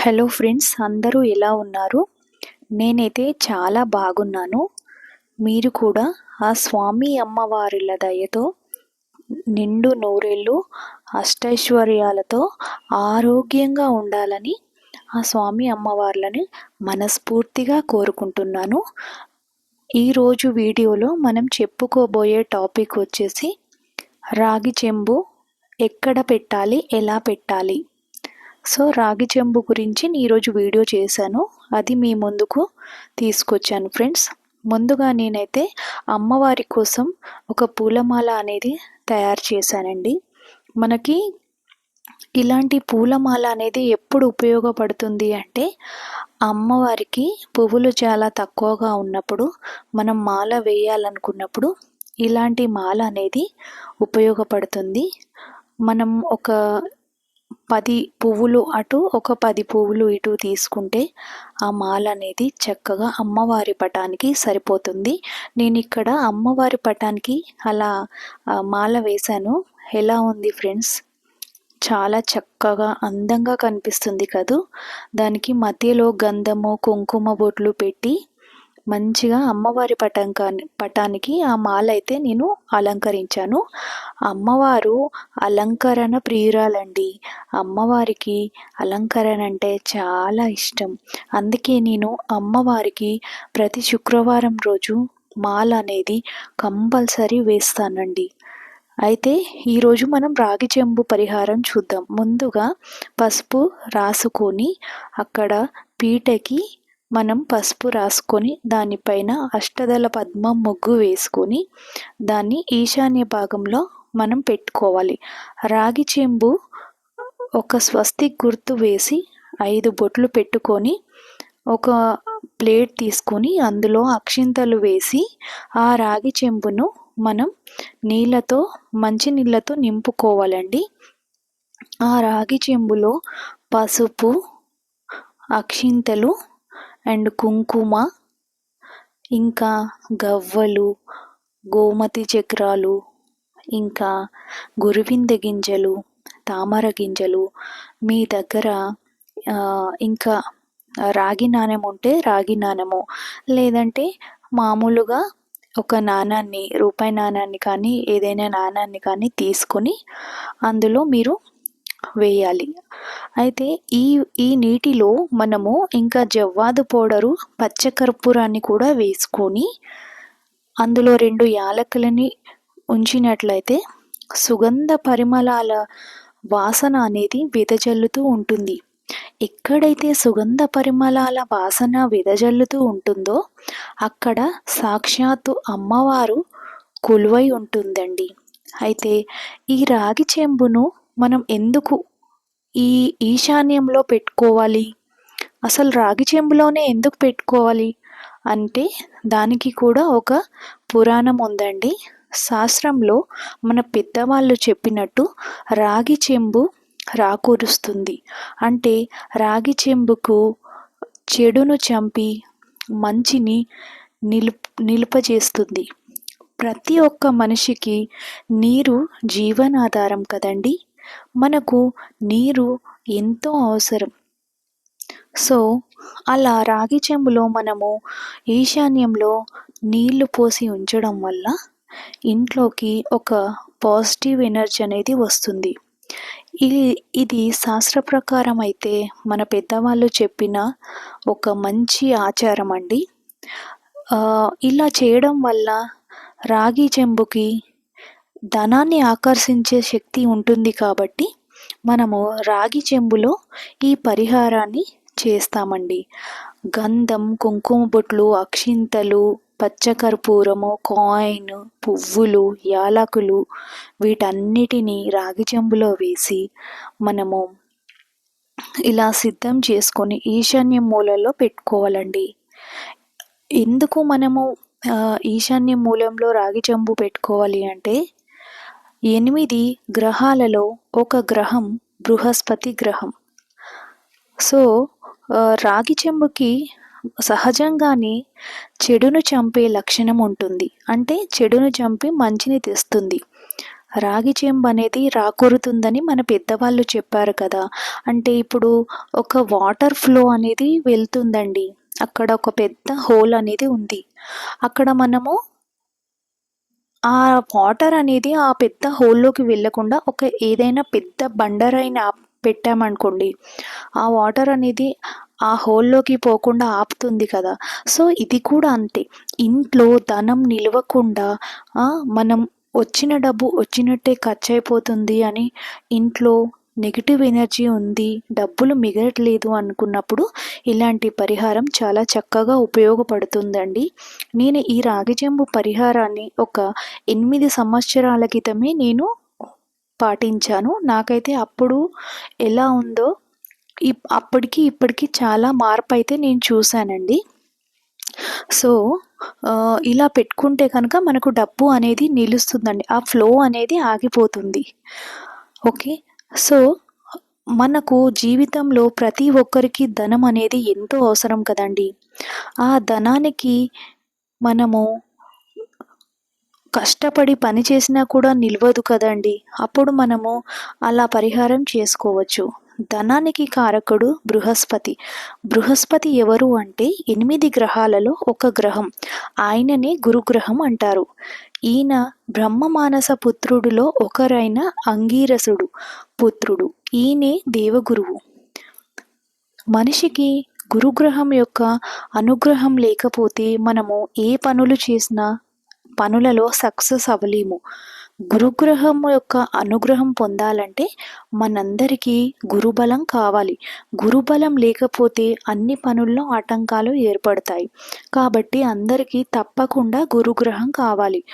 Hello friends అందరూ ఎలా ఉన్నారు? నేనైతే చాలా బాగున్నాను. మీరు కూడా ఆ స్వామి అమ్మవారిల దయతో నిండు నూరేళ్ళు అష్టైశ్వర్యాలతో ఆరోగ్యంగా ఉండాలని ఆ స్వామి అమ్మవార్లని మనస్ఫూర్తిగా కోరుకుంటున్నాను. ఈరోజు వీడియోలో మనం చెప్పుకోబోయే టాపిక్ వచ్చేసి రాగి చెంబు ఎక్కడ పెట్టాలి ఎలా పెట్టాలి? సో రాగి చెంబు గురించి ఈరోజు వీడియో చేశాను. అది మీ ముందుకు తీసుకొచ్చాను ఫ్రెండ్స్. ముందుగా నేనైతే అమ్మవారి కోసం ఒక పూలమాల అనేది తయారు చేశానండి. మనకి ఇలాంటి పూలమాల అనేది ఎప్పుడు ఉపయోగపడుతుంది అంటే అమ్మవారికి పువ్వులు చాలా తక్కువగా ఉన్నప్పుడు మనం మాల వేయాలనుకున్నప్పుడు ఇలాంటి మాల అనేది ఉపయోగపడుతుంది. మనం ఒక పది పువ్వులు అటు ఒక పది పువ్వులు ఇటు తీసుకుంటే ఆ మాల అనేది చక్కగా అమ్మవారి పటానికి సరిపోతుంది. నేను ఇక్కడ అమ్మవారి పటానికి అలా మాల వేశాను. ఎలా ఉంది ఫ్రెండ్స్? చాలా చక్కగా అందంగా కనిపిస్తుంది కదూ. దానికి మధ్యలో గంధము కుంకుమ బొట్లు పెట్టి మంచిగా అమ్మవారి పటంకాన్ని పటానికి ఆ మాల అయితే నేను అలంకరించాను. అమ్మవారు అలంకరణ ప్రియురాలండి. అమ్మవారికి అలంకరణ అంటే చాలా ఇష్టం. అందుకే నేను అమ్మవారికి ప్రతి శుక్రవారం రోజు మాల అనేది కంపల్సరీ వేస్తానండి. అయితే ఈరోజు మనం రాగి చెంబు పరిహారం చూద్దాం. ముందుగా పసుపు రాసుకొని అక్కడ పీటకి మనం పసుపు రాసుకొని దానిపైన అష్టదళ పద్మం ముగ్గు వేసుకొని దాన్ని ఈశాన్య భాగంలో మనం పెట్టుకోవాలి. రాగి చెంబు ఒక స్వస్తి గుర్తు వేసి ఐదు బొట్లు పెట్టుకొని ఒక ప్లేట్ తీసుకొని అందులో అక్షింతలు వేసి ఆ రాగి చెంబును మనం నీళ్ళతో మంచి నీళ్ళతో నింపుకోవాలండి. ఆ రాగి చెంబులో పసుపు అక్షింతలు అండ్ కుంకుమ ఇంకా గవ్వలు గోమతి చక్రాలు ఇంకా గురువింద గింజలు తామర గింజలు. మీ దగ్గర ఇంకా రాగి నాణెం ఉంటే రాగి నాణెము. లేదంటే మామూలుగా ఒక నాణాన్ని రూపాయి నాణాన్ని కానీ ఏదైనా నాణాన్ని కానీ తీసుకొని అందులో మీరు వేయాలి. అయితే ఈ ఈ నీటిలో మనము ఇంకా జవ్వాదు పౌడరు పచ్చకర్పూరాన్ని కూడా వేసుకొని అందులో రెండు యాలకులని ఉంచినట్లయితే సుగంధ పరిమళాల వాసన అనేది వెదజల్లుతూ ఉంటుంది. ఎక్కడైతే సుగంధ పరిమళాల వాసన వెదజల్లుతూ ఉంటుందో అక్కడ సాక్షాత్తు అమ్మవారు కొలువై ఉంటుందండి. అయితే ఈ రాగి చెంబును మనం ఎందుకు ఈ ఈశాన్యంలో పెట్టుకోవాలి? అసలు రాగి చెంబులోనే ఎందుకు పెట్టుకోవాలి? అంటే దానికి కూడా ఒక పురాణం ఉందండి. శాస్త్రంలో మన పెద్దవాళ్ళు చెప్పినట్టు రాగి చెంబు రాకూరుస్తుంది. అంటే రాగి చెంబుకు చెడును చంపి మంచిని నిలు నిలుపజేస్తుంది. ప్రతి ఒక్క మనిషికి నీరు జీవనాధారం కదండి? మనకు నీరు ఎంతో అవసరం. సో అలా రాగి చెంబులో మనము ఈశాన్యంలో నీళ్ళు పోసి ఉంచడం వల్ల ఇంట్లోకి ఒక పాజిటివ్ ఎనర్జీ అనేది వస్తుంది. ఇది ఇది శాస్త్ర ప్రకారం అయితే మన పెద్దవాళ్ళు చెప్పిన ఒక మంచి ఆచారం అండి. ఇలా చేయడం వల్ల రాగి చెంబుకి ధనాన్ని ఆకర్షించే శక్తి ఉంటుంది కాబట్టి మనము రాగి చెంబులో ఈ పరిహారాన్ని చేస్తామండి. గంధం కుంకుమ బొట్లు అక్షింతలు పచ్చకర్పూరము కాయిన్ పువ్వులు యాలకులు వీటన్నిటినీ రాగి చెంబులో వేసి మనము ఇలా సిద్ధం చేసుకొని ఈశాన్య మూలలో పెట్టుకోవాలండి. ఎందుకు మనము ఈశాన్య మూలంలో రాగి చెంబు పెట్టుకోవాలి అంటే ఎనిమిది గ్రహాలలో ఒక గ్రహం బృహస్పతి గ్రహం. సో రాగి చెంబుకి సహజంగానే చెడును చంపే లక్షణం ఉంటుంది. అంటే చెడును చంపి మంచిని తెస్తుంది. రాగి చెంబు అనేది రాకూరుతుందని మన పెద్దవాళ్ళు చెప్పారు కదా. అంటే ఇప్పుడు ఒక వాటర్ ఫ్లో అనేది వెళ్తుందండి. అక్కడ ఒక పెద్ద హోల్ అనేది ఉంది. అక్కడ మనము ఆ వాటర్ అనేది ఆ పెద్ద హోల్లోకి వెళ్ళకుండా ఒక ఏదైనా పెద్ద బండరైన పెట్టామనుకోండి ఆ వాటర్ అనేది ఆ హోల్లోకి పోకుండా ఆపుతుంది కదా. సో ఇది కూడా అంతే. ఇంట్లో ధనం నిలవకుండా మనం వచ్చిన డబ్బు వచ్చినట్టే ఖర్చు అయిపోతుంది అని ఇంట్లో నెగిటివ్ ఎనర్జీ ఉంది డబ్బులు మిగలట్లేదు అనుకున్నప్పుడు ఇలాంటి పరిహారం చాలా చక్కగా ఉపయోగపడుతుందండి. నేను ఈ రాగి చెంబు పరిహారాన్ని ఒక ఎనిమిది సంవత్సరాల క్రితమే నేను పాటించాను. నాకైతే అప్పుడు ఎలా ఉందో అప్పటికి ఇప్పటికి చాలా మార్పు అయితే నేను చూశానండి. సో ఇలా పెట్టుకుంటే కనుక మనకు డబ్బు అనేది నిలుస్తుందండి. ఆ ఫ్లో అనేది ఆగిపోతుంది. ఓకే? సో మనకు జీవితంలో ప్రతి ఒక్కరికి ధనం అనేది ఎంతో అవసరం కదండి. ఆ ధనానికి మనము కష్టపడి పని చేసినా కూడా నిలవదు కదండి. అప్పుడు మనము అలా పరిహారం చేసుకోవచ్చు. ధనానికి కారకుడు బృహస్పతి. బృహస్పతి ఎవరు అంటే ఎనిమిది గ్రహాలలో ఒక గ్రహం. ఆయననే గురుగ్రహం అంటారు. ఈయన బ్రహ్మమానస పుత్రుడిలో ఒకరైన అంగీరసుడు పుత్రుడు. ఈయనే దేవగురువు. మనిషికి గురుగ్రహం యొక్క అనుగ్రహం లేకపోతే మనము ఏ పనులు చేసినా పనులలో సక్సెస్ అవ్వలేము. గురుగ్రహం యొక్క అనుగ్రహం పొందాలంటే మనందరికీ గురుబలం కావాలి. గురుబలం లేకపోతే అన్ని పనుల్లో ఆటంకాలు ఏర్పడతాయి. కాబట్టి అందరికీ తప్పకుండా గురుగ్రహం కావాలి.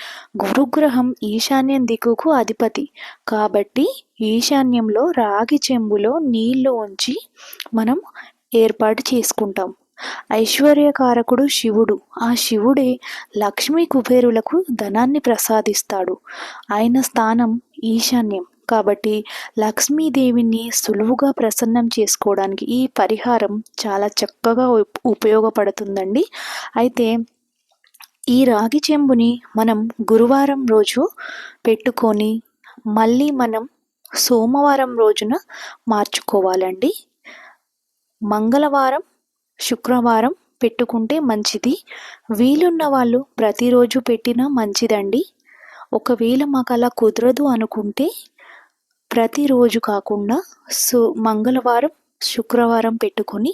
గురుగ్రహం ఈశాన్యం దిక్కుకు అధిపతి. కాబట్టి ఈశాన్యంలో రాగి చెంబులో నీళ్ళు ఉంచి మనం ఏర్పాటు చేసుకుంటాం. ఐశ్వర్యకారకుడు శివుడు. ఆ శివుడే లక్ష్మీ కుబేరులకు ధనాన్ని ప్రసాదిస్తాడు. ఆయన స్థానం ఈశాన్యం. కాబట్టి లక్ష్మీదేవిని సులువుగా ప్రసన్నం చేసుకోవడానికి ఈ పరిహారం చాలా చక్కగా ఉపయోగపడుతుందండి. అయితే ఈ రాగి చెంబుని మనం గురువారం రోజు పెట్టుకొని మళ్ళీ మనం సోమవారం రోజున మార్చుకోవాలండి. మంగళవారం శుక్రవారం పెట్టుకుంటే మంచిది. వీలున్న వాళ్ళు ప్రతిరోజు పెట్టినా మంచిదండి. ఒకవేళ మాకు అలా కుదరదు అనుకుంటే ప్రతిరోజు కాకుండా సో మంగళవారం శుక్రవారం పెట్టుకొని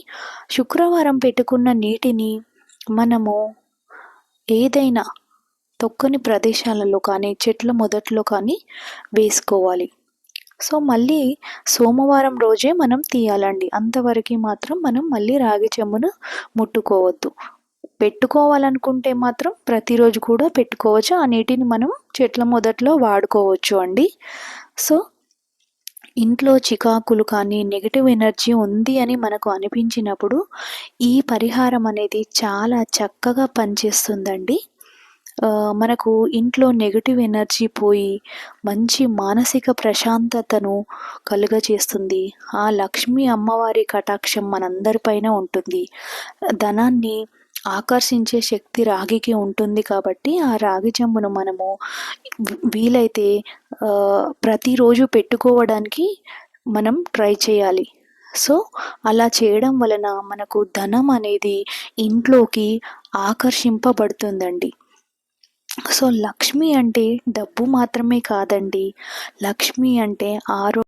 శుక్రవారం పెట్టుకున్న నీటిని మనము ఏదైనా తొక్కని ప్రదేశాలలో కానీ చెట్ల మొదట్లో కానీ వేసుకోవాలి. సో మళ్ళీ సోమవారం రోజే మనం తీయాలండి. అంతవరకు మాత్రం మనం మళ్ళీ రాగి చెమ్మును ముట్టుకోవద్దు. పెట్టుకోవాలనుకుంటే మాత్రం ప్రతిరోజు కూడా పెట్టుకోవచ్చు. ఆ నీటిని మనం చెట్ల మొదట్లో వాడుకోవచ్చు అండి. సో ఇంట్లో చికాకులు కానీ నెగిటివ్ ఎనర్జీ ఉంది అని మనకు అనిపించినప్పుడు ఈ పరిహారం అనేది చాలా చక్కగా పనిచేస్తుందండి. మనకు ఇంట్లో నెగటివ్ ఎనర్జీ పోయి మంచి మానసిక ప్రశాంతతను కలుగజేస్తుంది. ఆ లక్ష్మీ అమ్మవారి కటాక్షం మనందరిపైన ఉంటుంది. ధనాన్ని ఆకర్షించే శక్తి రాగికి ఉంటుంది కాబట్టి ఆ రాగి చెంబును మనము వీలైతే ప్రతిరోజు పెట్టుకోవడానికి మనం ట్రై చేయాలి. సో అలా చేయడం వలన మనకు ధనం అనేది ఇంట్లోకి ఆకర్షింపబడుతుందండి. సో లక్ష్మి అంటే డబ్బు మాత్రమే కాదండి. లక్ష్మి అంటే ఆరో